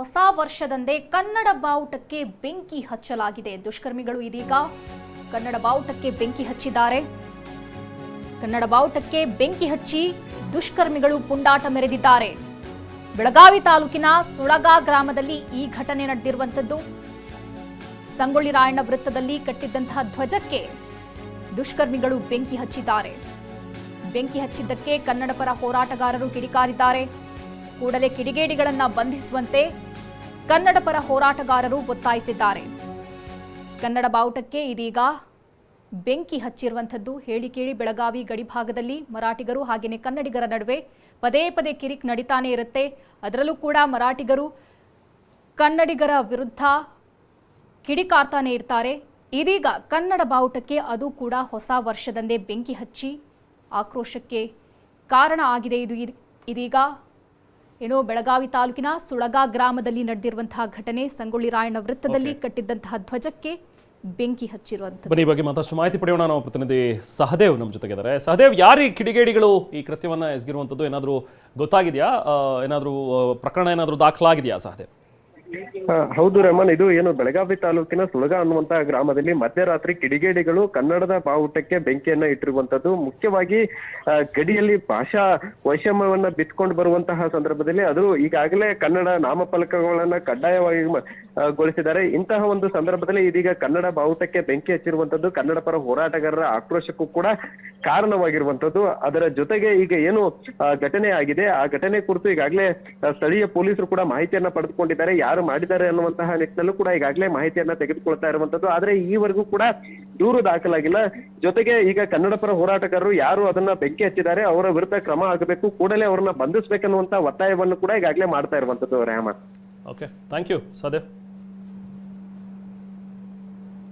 ಹೊಸ ವರ್ಷದಂದೇ ಕನ್ನಡ ಬಾವುಟಕ್ಕೆ ಬೆಂಕಿ ಹಚ್ಚಲಾಗಿದೆ. ದುಷ್ಕರ್ಮಿಗಳು ಇದೀಗ ಕನ್ನಡ ಬಾವುಟಕ್ಕೆ ಬೆಂಕಿ ಹಚ್ಚಿದ್ದಾರೆ. ಕನ್ನಡ ಬಾವುಟಕ್ಕೆ ಬೆಂಕಿ ಹಚ್ಚಿ ದುಷ್ಕರ್ಮಿಗಳು ಪುಂಡಾಟ ಮೆರೆದಿದ್ದಾರೆ. ಬೆಳಗಾವಿ ತಾಲೂಕಿನ ಸುಳಗ ಗ್ರಾಮದಲ್ಲಿ ಈ ಘಟನೆ ನಡೆದಿರುವಂಥದ್ದು. ಸಂಗೊಳ್ಳಿ ರಾಯಣ್ಣ ವೃತ್ತದಲ್ಲಿ ಕಟ್ಟಿದ್ದಂತಹ ಧ್ವಜಕ್ಕೆ ದುಷ್ಕರ್ಮಿಗಳು ಬೆಂಕಿ ಹಚ್ಚಿದ್ದಾರೆ. ಬೆಂಕಿ ಹಚ್ಚಿದ್ದಕ್ಕೆ ಕನ್ನಡ ಪರ ಹೋರಾಟಗಾರರು ಕಿಡಿಕಾರಿದ್ದಾರೆ. ಕೂಡಲೇ ಕಿಡಿಗೇಡಿಗಳನ್ನ ಬಂಧಿಸುವಂತೆ ಕನ್ನಡ ಪರ ಹೋರಾಟಗಾರರು ಒತ್ತಾಯಿಸಿದ್ದಾರೆ. ಕನ್ನಡ ಬಾವುಟಕ್ಕೆ ಇದೀಗ ಬೆಂಕಿ ಹಚ್ಚಿರುವಂಥದ್ದು. ಹೇಳಿ ಕೇಳಿ ಬೆಳಗಾವಿ ಗಡಿಭಾಗದಲ್ಲಿ ಮರಾಠಿಗರು ಹಾಗೆಯೇ ಕನ್ನಡಿಗರ ನಡುವೆ ಪದೇ ಪದೇ ಕಿರಿಕ್ ನಡೀತಾನೆ ಇರುತ್ತೆ. ಅದರಲ್ಲೂ ಕೂಡ ಮರಾಠಿಗರು ಕನ್ನಡಿಗರ ವಿರುದ್ಧ ಕಿಡಿಕಾರ್ತಾನೆ ಇರ್ತಾರೆ. ಇದೀಗ ಕನ್ನಡ ಬಾವುಟಕ್ಕೆ ಅದು ಕೂಡ ಹೊಸ ವರ್ಷದಂದೇ ಬೆಂಕಿ ಹಚ್ಚಿ ಆಕ್ರೋಶಕ್ಕೆ ಕಾರಣ ಆಗಿದೆ. ಇದು ಇದ್- ಇದೀಗ ಏನೋ ಬೆಳಗಾವಿ ತಾಲೂಕಿನ ಸುಳಗ ಗ್ರಾಮದಲ್ಲಿ ನಡೆದಿರುವಂತಹ ಘಟನೆ. ಸಂಗೊಳ್ಳಿ ರಾಯಣ್ಣ ವೃತ್ತದಲ್ಲಿ ಕಟ್ಟಿದ್ದಂತಹ ಧ್ವಜಕ್ಕೆ ಬೆಂಕಿ ಹಚ್ಚಿರುವಂತಹ ಬನ್ನಿ ಈ ಬಗ್ಗೆ ಮತ್ತಷ್ಟು ಮಾಹಿತಿ ಪಡೆಯೋಣ. ನಾವು ಪ್ರತಿನಿಧಿ ಸಹದೇವ್ ನಮ್ಮ ಜೊತೆಗಿದ್ದಾರೆ. ಸಹದೇವ್ ಯಾರು ಈ ಕಿಡಿಗೇಡಿಗಳು ಈ ಕೃತ್ಯವನ್ನ ಎಸಗಿರುವಂಥದ್ದು? ಏನಾದರೂ ಗೊತ್ತಾಗಿದೆಯಾ? ಏನಾದರೂ ಪ್ರಕರಣ ಏನಾದರೂ ದಾಖಲಾಗಿದೆಯಾ ಸಹದೇವ್? ಹೌದು ರಮನ್, ಇದು ಏನು ಬೆಳಗಾವಿ ತಾಲೂಕಿನ ಸುಳಗ ಅನ್ನುವಂತಹ ಗ್ರಾಮದಲ್ಲಿ ಮಧ್ಯರಾತ್ರಿ ಕಿಡಿಗೇಡಿಗಳು ಕನ್ನಡದ ಬಾವುಟಕ್ಕೆ ಬೆಂಕಿಯನ್ನ ಇಟ್ಟಿರುವಂತದ್ದು. ಮುಖ್ಯವಾಗಿ ಗಡಿಯಲ್ಲಿ ಭಾಷಾ ವೈಷಮ್ಯವನ್ನ ಬಿತ್ಕೊಂಡು ಬರುವಂತಹ ಸಂದರ್ಭದಲ್ಲಿ ಅದು ಈಗಾಗಲೇ ಕನ್ನಡ ನಾಮಫಲಕಗಳನ್ನ ಕಡ್ಡಾಯವಾಗಿ ಗೊಳಿಸಿದ್ದಾರೆ. ಇಂತಹ ಒಂದು ಸಂದರ್ಭದಲ್ಲಿ ಇದೀಗ ಕನ್ನಡ ಬಾವುಟಕ್ಕೆ ಬೆಂಕಿ ಹಚ್ಚಿರುವಂತದ್ದು ಕನ್ನಡ ಪರ ಹೋರಾಟಗಾರರ ಆಕ್ರೋಶಕ್ಕೂ ಕೂಡ ಕಾರಣವಾಗಿರುವಂತದ್ದು. ಅದರ ಜೊತೆಗೆ ಈಗ ಏನು ಘಟನೆ ಆಗಿದೆ. ಆ ಘಟನೆ ಕುರಿತು ಈಗಾಗಲೇ ಸ್ಥಳೀಯ ಪೊಲೀಸರು ಕೂಡ ಮಾಹಿತಿಯನ್ನ ಪಡೆದುಕೊಂಡಿದ್ದಾರೆ. ಯಾರು ಮಾಡಿದ್ದಾರೆ ಅನ್ನುವಂತಹ ನಿಟ್ಟಿನಲ್ಲೂ ಕೂಡ ಈಗಾಗಲೇ ಮಾಹಿತಿಯನ್ನ ತೆಗೆದುಕೊಳ್ತಾ ಇರುವಂತದ್ದು. ಆದ್ರೆ ಈವರೆಗೂ ಕೂಡ ದೂರು ದಾಖಲಾಗಿಲ್ಲ. ಜೊತೆಗೆ ಈಗ ಕನ್ನಡ ಪರ ಹೋರಾಟಗಾರರು ಯಾರು ಅದನ್ನ ಬೆಂಕಿ ಹಚ್ಚಿದ್ದಾರೆ, ಅವರ ವಿರುದ್ಧ ಕ್ರಮ ಆಗಬೇಕು ಕೂಡಲೇ ಅವರನ್ನ ಬಂಧಿಸಬೇಕನ್ನುವಂತ ಒತ್ತಾಯವನ್ನು ಕೂಡ ಈಗಾಗಲೇ ಮಾಡ್ತಾ ಇರುವಂತದ್ದು, Rehman. Okay thank you Sahadev